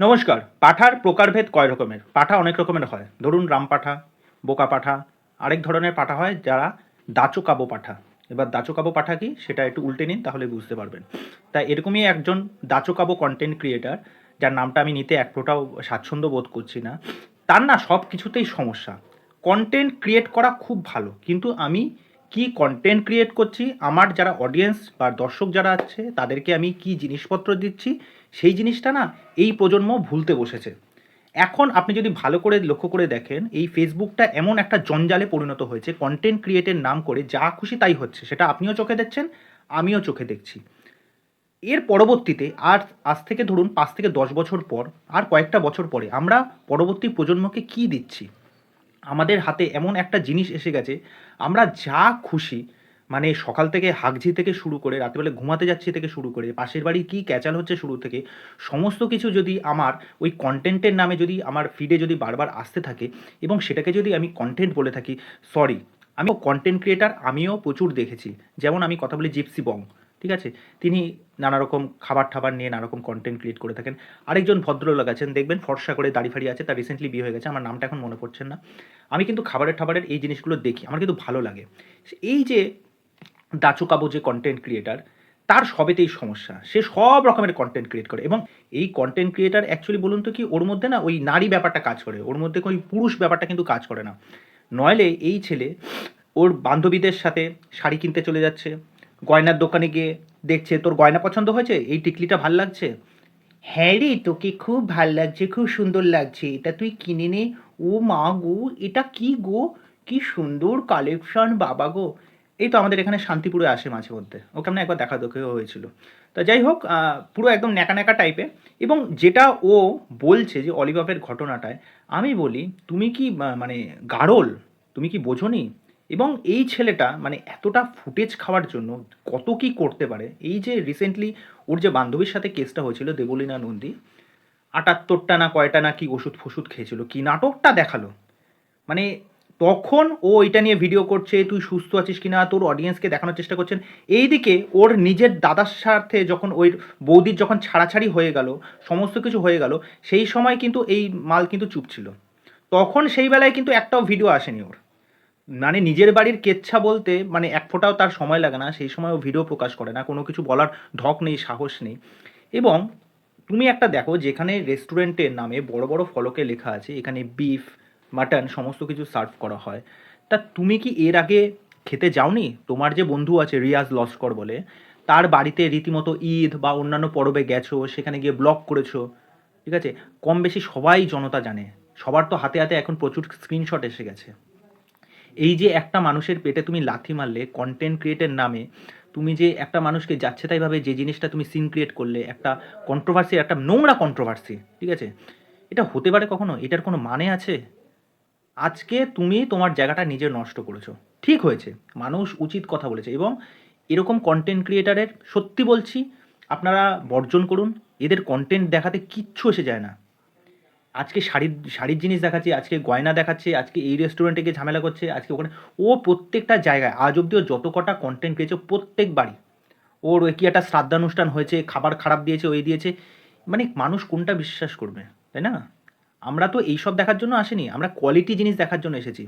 নমস্কার, পাঠার প্রকারভেদ কয় রকমের? পাঠা অনেক রকমের হয়। ধরুন রাম পাঠা, বোকা পাঠা, আরেক ধরনের পাঠা হয় যারা দাচকাবো পাঠা। এবার দাচকাবো পাঠা কি? সেটা একটু উল্টে নিন, তাহলে বুঝতে পারবেন। তাই এরকমই একজন দাচকাবো কন্টেন্ট ক্রিয়েটার যার নামটা আমি নিতে এক ফোঁটাও স্বাচ্ছন্দ্য বোধ করছি না, তার না সব কিছুতেই সমস্যা। কন্টেন্ট ক্রিয়েট করা খুব ভালো, কিন্তু আমি কি কন্টেন্ট ক্রিয়েট করছি, আমার যারা অডিয়েন্স বা দর্শক যারা আছে, তাদেরকে আমি কি জিনিসপত্র দিচ্ছি, সেই জিনিসটা না এই প্রজন্ম ভুলতে বসেছে। এখন আপনি যদি ভালো করে লক্ষ্য করে দেখেন, এই ফেসবুকটা এমন একটা জঞ্জালে পরিণত হয়েছে কন্টেন্ট ক্রিয়েটের নাম করে যা খুশি তাই হচ্ছে, সেটা আপনিও চোখে দেখছেন, আমিও চোখে দেখছি। এর পরবর্তীতে আর আজ থেকে ধরুন পাঁচ থেকে দশ বছর পর, আর কয়েকটা বছর পরে আমরা পরবর্তী প্রজন্মকে কি দিচ্ছি? আমাদের হাতে এমন একটা জিনিস এসে গেছে, আমরা যা খুশি মানে সকাল থেকে হাগঝি থেকে শুরু করে, রাত্রিবেলা ঘুমাতে যাচ্ছি থেকে শুরু করে, পাশের বাড়ি কী ক্যাচাল হচ্ছে শুরু থেকে, সমস্ত কিছু যদি আমার ওই কন্টেন্টের নামে যদি আমার ফিডে যদি বারবার আসতে থাকে এবং সেটাকে যদি আমি কন্টেন্ট বলে থাকি সরি আমি কন্টেন্ট ক্রিয়েটার আমিও প্রচুর দেখেছি। যেমন আমি কথা বলি জিপসি বং ঠিক আছে? তিনি নানা রকম খাবার ঠাবার নিয়ে নানা রকম কন্টেন্ট ক্রিয়েট করে থাকেন। আরেকজন ভদ্রলোক আছেন, দেখবেন ফর্সা করে দাড়ি ফাড়ি আছে, তার রিসেন্টলি বিয়ে হয়ে গেছে, আমার নামটা এখন মনে পড়ছেন না। আমি কিন্তু খাবারের টাবারের এই জিনিসগুলো দেখি, আমার কিন্তু ভালো লাগে। এই যে দাচুকাবো যে কন্টেন্ট ক্রিয়েটার তার সবেতেই সমস্যা। সে সব রকমের কন্টেন্ট ক্রিয়েট করে এবং এই কন্টেন্ট ক্রিয়েটার অ্যাকচুয়ালি বলুন তো কি, ওর মধ্যে না ওই নারী ব্যাপারটা কাজ করে, ওর মধ্যে ওই পুরুষ ব্যাপারটা কিন্তু কাজ করে না। নইলে এই ছেলে ওর বান্ধবীদের সাথে শাড়ি কিনতে চলে যাচ্ছে গয়নার দোকানে গিয়ে দেখছে, তোর গয়না পছন্দ হয়েছে? এই টিকলিটা ভালো লাগছে? হ্যাঁ রে, তোকে খুব ভালো লাগছে, খুব সুন্দর লাগছে। এটা তুই কিনে নে। ও মা গো, এটা কি গো? কি সুন্দর কালেকশন বাবা গো! এই তো আমাদের এখানে শান্তিপুরে আসে মাঝে মধ্যে। ওকে আমরা একবার দেখা দেখে হয়েছিল। তা যাই হোক পুরো একদম ন্যাকা ন্যাকা টাইপের এবং যেটা ও বলছে যে অলিভাবের ঘটনাটায়, আমি বলি, তুমি কি মানে গাড়ল তুমি কি বোঝোনি? এবং এই ছেলেটা মানে এতটা ফুটেজ খাওয়ার জন্য কত কি করতে পারে? এই যে রিসেন্টলি ওর যে বান্ধবীর সাথে কেসটা হয়েছিল দেবলীনা নন্দী, আটাত্তরটা না কয়টা না কি ওষুধ ফষুধ খেয়েছিল, কি নাটকটা দেখাল? মানে তখন ও এটা নিয়ে ভিডিও করছে, তুই সুস্থ আছিস কিনা? তোর অডিয়েন্সকে দেখানোর চেষ্টা করছেন। এইদিকে ওর নিজের দাদার সাথে যখন ওই বৌদির যখন ছাড়াছাড়ি হয়ে গেল, সমস্ত কিছু হয়ে গেল, সেই সময় কিন্তু এই মাল কিন্তু চুপ ছিল। তখন সেই বেলায় কিন্তু একটাও ভিডিও আসেনি ওর। মানে নিজের বাড়ির কেচ্ছা বলতে মানে এক ফোঁটাও তার সময় লাগে না, সেই সময় ও ভিডিও প্রকাশ করে না, কোনো কিছু বলার ঢক নেই, সাহস নেই। এবং তুমি একটা দেখো, যেখানে রেস্টুরেন্টের নামে বড় বড় ফলকে লেখা আছে, এখানে বিফ মাটন সমস্ত কিছু সার্ভ করা হয়। তা তুমি কি এর আগে খেতে যাওনি? তোমার যে বন্ধু আছে রিয়াজ লস্কর বলে, তার বাড়িতে রীতিমতো ঈদ বা অন্যান্য পরবে গেছো, সেখানে গিয়ে ব্লগ করেছ, ঠিক আছে? কম বেশি সবাই জনতা জানে, সবার তো হাতে হাতে এখন প্রচুর স্ক্রিনশট এসে গেছে। এই যে একটা মানুষের পেটে তুমি লাথি মারলে কন্টেন্ট ক্রিয়েটের নামে, তুমি যে একটা মানুষকে যাচ্ছে তাইভাবে যে জিনিসটা তুমি সিন ক্রিয়েট করলে, একটা কন্ট্রোভার্সি একটা নোংরা কন্ট্রোভার্সি ঠিক আছে? এটা হতে পারে কখনো? এটার কোনো মানে আছে? আজকে তুমি তোমার জায়গাটা নিজে নষ্ট করেছ। ঠিক হয়েছে। মানুষ উচিত কথা বলেছে এবং এরকম কন্টেন্ট ক্রিয়েটারের সত্যি বলছি, আপনারা বর্জন করুন। এদের কন্টেন্ট দেখাতে কিচ্ছু এসে যায় না। আজকে শাড়ির শাড়ির জিনিস দেখাচ্ছে, আজকে গয়না দেখাচ্ছে, আজকে এই রেস্টুরেন্টে গিয়ে ঝামেলা করছে, আজকে ওখানে, ও প্রত্যেকটা জায়গায়, আজ অব্দিও যত কটা কন্টেন্ট পেয়েছে, প্রত্যেক বাড়ি, ওর ওই কি একটা শ্রাদ্ধানুষ্ঠান হয়েছে, খাবার খারাপ দিয়েছে, ওই দিয়েছে মানে মানুষ কোনটা বিশ্বাস করবে, তাই না? আমরা তো এইসব দেখার জন্য আসিনি, আমরা কোয়ালিটি জিনিস দেখার জন্য এসেছি,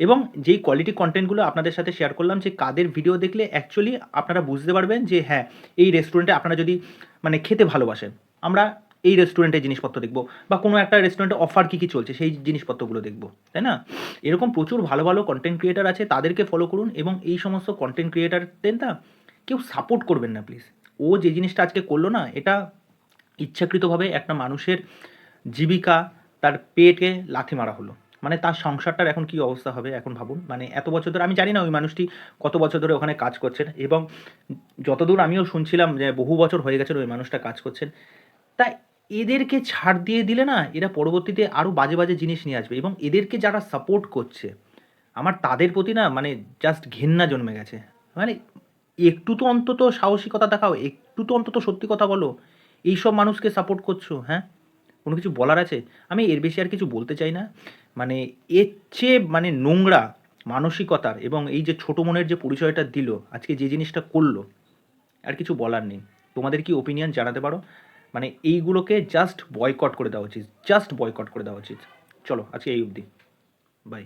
এবং যেই কোয়ালিটি কন্টেন্টগুলো আপনাদের সাথে শেয়ার করলাম যে কাদের ভিডিও দেখলে অ্যাকচুয়ালি আপনারা বুঝতে পারবেন যে হ্যাঁ এই রেস্টুরেন্টে আপনারা যদি মানে খেতে ভালোবাসেন, আমরা এই রেস্টুরেন্টে জিনিসপত্র দেখব বা কোনো একটা রেস্টুরেন্টে অফার কী কী চলছে, সেই জিনিসপত্রগুলো দেখব, তাই না? এরকম প্রচুর ভালো ভালো কন্টেন্ট ক্রিয়েটার আছে, তাদেরকে ফলো করুন এবং এই সমস্ত কন্টেন্ট ক্রিয়েটারদের না কেউ সাপোর্ট করবেন না প্লিজ ও যে জিনিসটা আজকে করল না, এটা ইচ্ছাকৃতভাবে একটা মানুষের জীবিকা তার পেটে লাথি মারা হলো। মানে তার সংসারটার এখন কি অবস্থা হবে, এখন ভাবুন। মানে এত বছর ধরে, আমি জানি না ওই মানুষটি কত বছর ধরে ওখানে কাজ করছেন এবং যতদূর আমিও শুনছিলাম যে বহু বছর হয়ে গেছে ওই মানুষটা কাজ করছেন, তাই এদেরকে ছাড় দিয়ে দিলে না এরা পরবর্তীতে আরও বাজে বাজে জিনিস নিয়ে আসবে এবং এদেরকে যারা সাপোর্ট করছে, আমার তাদের প্রতি না মানে জাস্ট ঘেন্না জন্মে গেছে। মানে একটু তো অন্তত সাহসিকতা দেখাও, একটু তো অন্তত সত্যি কথা বলো, এইসব মানুষকে সাপোর্ট করছ হ্যাঁ? কোনো কিছু বলার আছে? আমি এর বেশি আর কিছু বলতে চাই না। মানে এর চেয়ে মানে নোংরা মানসিকতার এবং এই যে ছোটো মনের যে পরিচয়টা দিল, আজকে যে জিনিসটা করল, আর কিছু বলার নেই। তোমাদের কি ওপিনিয়ন জানাতে পারো? মানে এইগুলোকে জাস্ট বয়কট করে দেওয়া উচিত জাস্ট বয়কট করে দেওয়া উচিত। চলো, আজকে এই অবধি। বাই